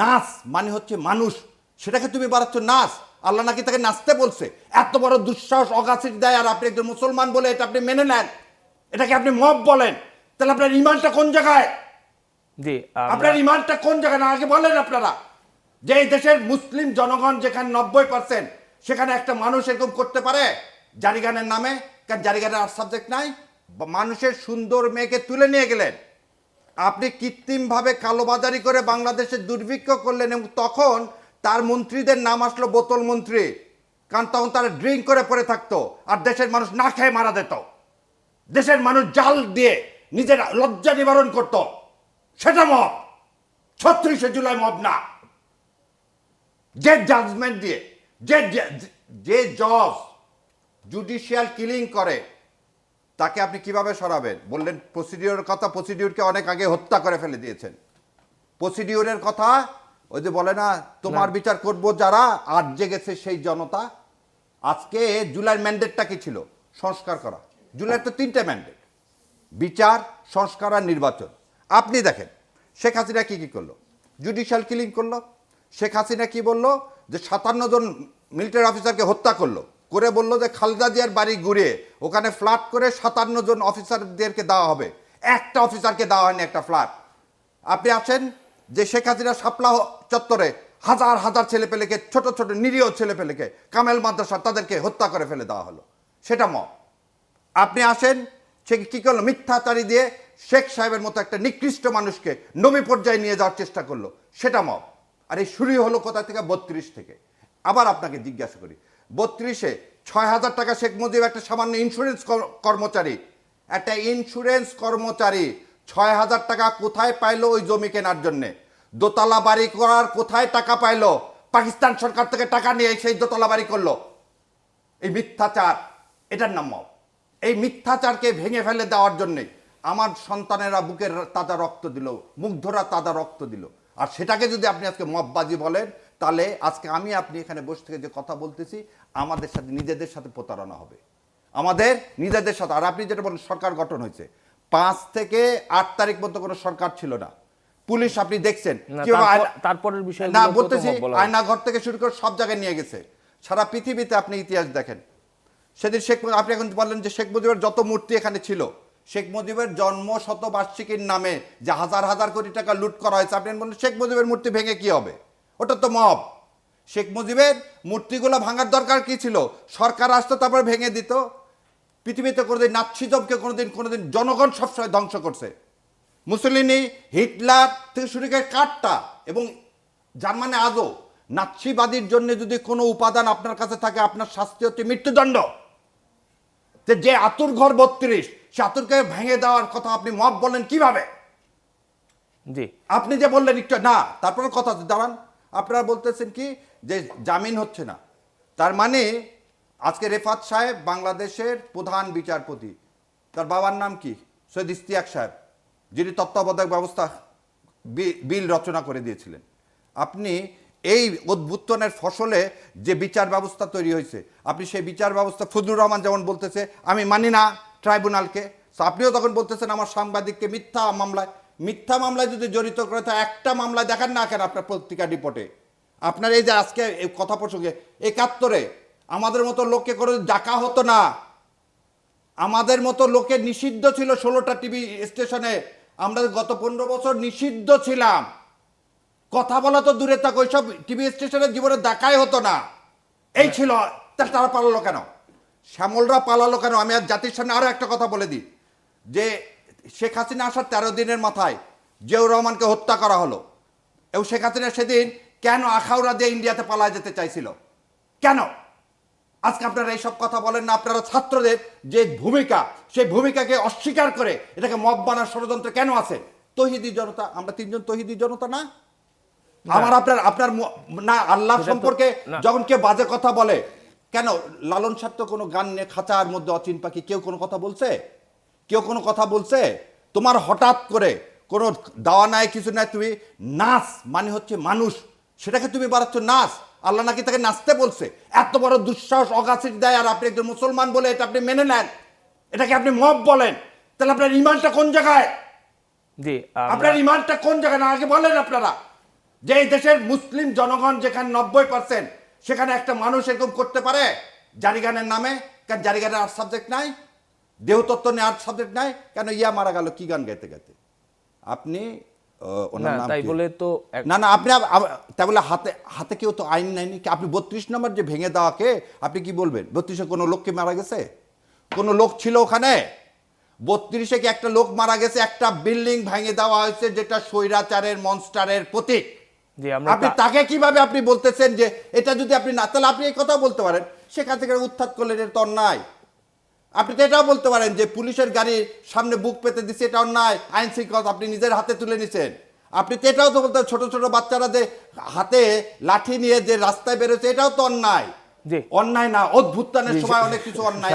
নাচ মানে হচ্ছে মানুষ। সেটাকে তুমি বাড়াচ্ছ নাচ আল্লাহ নাকি তাকে নাচতে বলছে। এত বড় দুঃসাহস অগাছির দেয় আর আপনি একজন মুসলমান বলে এটা আপনি মেনে নেন। এটাকে আপনি মব বলেন। তাহলে আপনার ইমানটা কোন জায়গায়? আপনার ইমানটা কোন জায়গায়? না আগে বলেন আপনারা। যে এই দেশের মুসলিম জনগণ যেখানে নব্বই পার্সেন্ট সেখানে একটা মানুষ এরকম করতে পারে জারিগানের নামে কারণ জারিগানের আর সাবজেক্ট নাই মানুষের সুন্দর মেয়েকে তুলে নিয়ে গেলেন। আপনি কৃত্রিমভাবে কালোবাজারি করে বাংলাদেশে দুর্ভিক্ষ করলেন এবং তখন তার মন্ত্রীদের নাম আসলো বোতল মন্ত্রী। কারণ তখন তারা ড্রিঙ্ক করে পড়ে থাকতো আর দেশের মানুষ না খেয়ে মারা যেত। দেশের মানুষ জাল দিয়ে নিজের লজ্জা নিবারণ করত। সেটা মব। ছত্রিশে জুলাই মব না। যে জাজমেন্ট দিয়ে, যে যে- যে জজ, জুডিশিয়াল কিলিং করে তাকে আপনি কীভাবে সরাবেন? বললেন প্রসিডিওর কথা প্রসিডিওরকে অনেক আগে হত্যা করে ফেলে দিয়েছেন। প্রসিডিওরের কথা ওই যে বলে না তোমার বিচার করব যারা আজ জেগেছে সেই জনতা আজকে জুলাইয়ের ম্যান্ডেটটা কি ছিল? সংস্কার করা। জুলাইয়ের তো তিনটে ম্যান্ডেট বিচার সংস্কার আর নির্বাচন। আপনি দেখেন শেখ হাসিনা কি কি করল? জুডিশিয়াল কিলিং করল। শেখ হাসিনা কি বলল? যে সাতান্ন জন মিলিটারি অফিসারকে হত্যা করল। করে বলল যে খালেদা জিয়ার বাড়ি ঘুরে ওখানে ফ্ল্যাট করে সাতান্ন জন অফিসারদেরকে দেওয়া হবে। একটা অফিসারকে দেওয়া হয়নি একটা ফ্ল্যাট। আপনি আছেন যে শেখ হাসিনা শাপলা চত্বরে হাজার হাজার ছেলেপেলেকে, ছোট ছোট নিরীহ ছেলেপেলেকে, কামেল মাদ্রাসা তাদেরকে হত্যা করে ফেলে দেওয়া হলো। সেটা মত আপনি আসেন, সে কি করল? মিথ্যাচারী দিয়ে শেখ সাহেবের মতো একটা নিকৃষ্ট মানুষকে নবী পর্যায়ে নিয়ে যাওয়ার চেষ্টা করল। সেটা মব। আর, এই শুরু হলো কোথা থেকে? বত্রিশ থেকে। আবার আপনাকে জিজ্ঞাসা করি বত্রিশে ছয় হাজার টাকা শেখ মুজিব একটা সামান্য ইন্স্যুরেন্স কর্মচারী। একটা ইন্স্যুরেন্স কর্মচারী। ছয় হাজার টাকা কোথায় পাইলো ওই জমি কেনার জন্যে? দোতলা বাড়ি করার কোথায় টাকা পাইলো? পাকিস্তান সরকার থেকে টাকা নিয়ে সেই দোতলা বাড়ি করল। এই মিথ্যাচার, এটার নাম এই মিথ্যাচারকে ভেঙে ফেলে দেওয়ার জন্যে আমার সন্তানেরা বুকের তাজা রক্ত দিল, মুগ্ধরা তাজা রক্ত দিল। আর সেটাকে যদি আপনি আজকে মববাজি বলেন তাহলে আজকে আমি আপনি এখানে বসে থেকে যে কথা বলতেছি আমাদের সাথে নিজেদের সাথে প্রতারণা হবে। আমাদের নিজেদের সাথে আর আপনি যেটা বলেন সরকার গঠন হয়েছে। পাঁচ থেকে আট তারিখ পর্যন্ত কোনো সরকার ছিল না। পুলিশ আপনি দেখছেন তারপরের বিষয়গুলো না বলতেছি মব বলা হয়। আয়না ঘর থেকে শুরু করে সব জায়গায় নিয়ে গেছে। সারা পৃথিবীতে আপনি ইতিহাস দেখেন। সেদিন শেখ আপনি এখন বললেন যে শেখ মুজিবের যত মূর্তি এখানে ছিল শেখ মুজিবের জন্ম শতবার্ষিকীর নামে যে হাজার হাজার কোটি টাকা লুট করা হয়েছে আপনি বললেন শেখ মুজিবের মূর্তি ভেঙে কি হবে? ওটা তো মব। শেখ মুজিবের মূর্তিগুলো ভাঙার দরকার কি ছিল? সরকার আসতো তারপরে ভেঙে দিত। পৃথিবীতে কোনোদিন নাৎসিজমকে কোনোদিন কোনোদিন জনগণ সবসময় ধ্বংস করছে। মুসলিনি হিটলার থেকে শুরু করে কাঠটা এবং জার্মানি আজও নাৎসিবাদীর জন্য যদি কোনো উপাদান আপনার কাছে থাকে আপনার শাস্তি হচ্ছে মৃত্যুদণ্ড। যে যে আতুর ঘর বত্রিশ সে আতুরকে ভেঙে দেওয়ার কথা আপনি মত বলেন কীভাবে? জি। আপনি যে বললেন একটু না তারপরে কথা দাঁড়ান। আপনারা বলতেছেন কি যে জামিন হচ্ছে না। তার মানে আজকে রেফাত সাহেব বাংলাদেশের প্রধান বিচারপতি। তার বাবার নাম কি? সৈয়দ ইস্তিয়াক সাহেব, যিনি তত্ত্বাবধায়ক ব্যবস্থা বিল রচনা করে দিয়েছিলেন। আপনি এই উদ্বুত্তনের ফসলে যে বিচার ব্যবস্থা তৈরি হয়েছে, আপনি সেই বিচার ব্যবস্থা ফজলুর রহমান যেমন বলতেছে, আমি মানি না ট্রাইব্যুনালকে। আপনিও তখন বলতেছেন, আমার সাংবাদিককে মিথ্যা মামলায় মিথ্যা মামলায় যদি জড়িত করে, তো একটা মামলায় দেখান না কেন আপনার পত্রিকা রিপোর্টে? আপনার এই যে আজকে এই কথা প্রসঙ্গে, একাত্তরে, আমাদের মতো লোককে করে ডাকা হতো না। আমাদের মতো লোকের নিষিদ্ধ ছিল ষোলোটা টিভি স্টেশনে। আমরা গত পনেরো বছর নিষিদ্ধ ছিলাম। কথা বলা তো দূরে থাক, ওইসব টিভি স্টেশনের জীবনে দেখাই হতো না। এই ছিল তারা পালালো কেন? শ্যামলরা পালালো কেন? আমি আর জাতির সামনে আরও একটা কথা বলে দিই। যে শেখ হাসিনা আসার তেরো দিনের মাথায় জিয়াউর রহমানকে হত্যা করা হলো। এবং শেখ হাসিনা সেদিন কেন আখাউড়া দিয়ে ইন্ডিয়াতে পালায় যেতে চাইছিল? কেন? আজকে আপনারা এইসব কথা বলেন না আপনারা ছাত্রদের যে ভূমিকা সেই ভূমিকাকে অস্বীকার করে এটাকে মব বানার ষড়যন্ত্র কেন আছে? তহিদি জনতা আমরা তিনজন তহিদি জনতা না? আমার আপনার আপনার না আল্লাহ সম্পর্কে যখন কেউ বাজে কথা বলে কেন লালন সাহ তো কোনো গান নিয়ে খাঁচার মধ্যে অচিন পাখি কেউ কোনো কথা বলছে? কেউ কোনো কথা বলছে তোমার হঠাৎ করে কোনো দাওয়া নাই কিছু নাই তুমি নাচ মানে হচ্ছে মানুষ। সেটাকে তুমি বাড়াচ্ছ নাচ। আল্লাহ নাকি তাকে নাচতে বলছে। এত বড় দুঃসাহস অগাছির দেয় আর আপনি একজন মুসলমান বলে এটা আপনি মেনে নেন। এটাকে আপনি মব বলেন। তাহলে আপনার ইমানটা কোন জায়গায়? আপনার ইমানটা কোন জায়গায়? না আগে বলেন আপনারা। যে এই দেশের মুসলিম জনগণ যেখানে নব্বই পার্সেন্ট সেখানে একটা মানুষ এরকম করতে পারে জারিগানের নামে? কারণ জারিগানের আর সাবজেক্ট নাই। দেহতত্ত্ব নিয়ে আর্ট সাবজেক্ট নাই কেন ইয়া মারা গেল কি গান গাইতে গাইতে? আপনি ওনার না নাম তাই বলে তো না না আপনি বলে হাতে হাতে কেউ তো আইন নেয়নি কি? আপনি বত্রিশ নম্বর যে ভেঙে দেওয়াকে আপনি কি বলবেন? বত্রিশে কোনো লোককে মারা গেছে? কোনো লোক ছিল ওখানে? বত্রিশে কি একটা লোক মারা গেছে? একটা বিল্ডিং ভেঙে দেওয়া হয়েছে যেটা স্বৈরাচারের মনস্টারের প্রতীক। আপনি তাকে কীভাবে আপনি বলতেছেন যে এটা যদি আপনি না তাহলে আপনি এই কথা বলতে পারেন। সেখান থেকে উত্থাত করলেন এটা তো অন্যায়। আপনি তো এটাও বলতে পারেন যে পুলিশের গাড়ির সামনে বুক পেতে দিচ্ছে এটা অন্যায় আইন শৃঙ্খলা আপনি নিজের হাতে তুলে নিছেন। আপনি তো এটাও তো বলতে পারেন, ছোট ছোট বাচ্চারা যে হাতে লাঠি নিয়ে যে রাস্তায় বেরোচ্ছে এটাও তো অন্যায়। অন্যায় না অদ্ভুতানের সময় অনেক কিছু অন্যায়।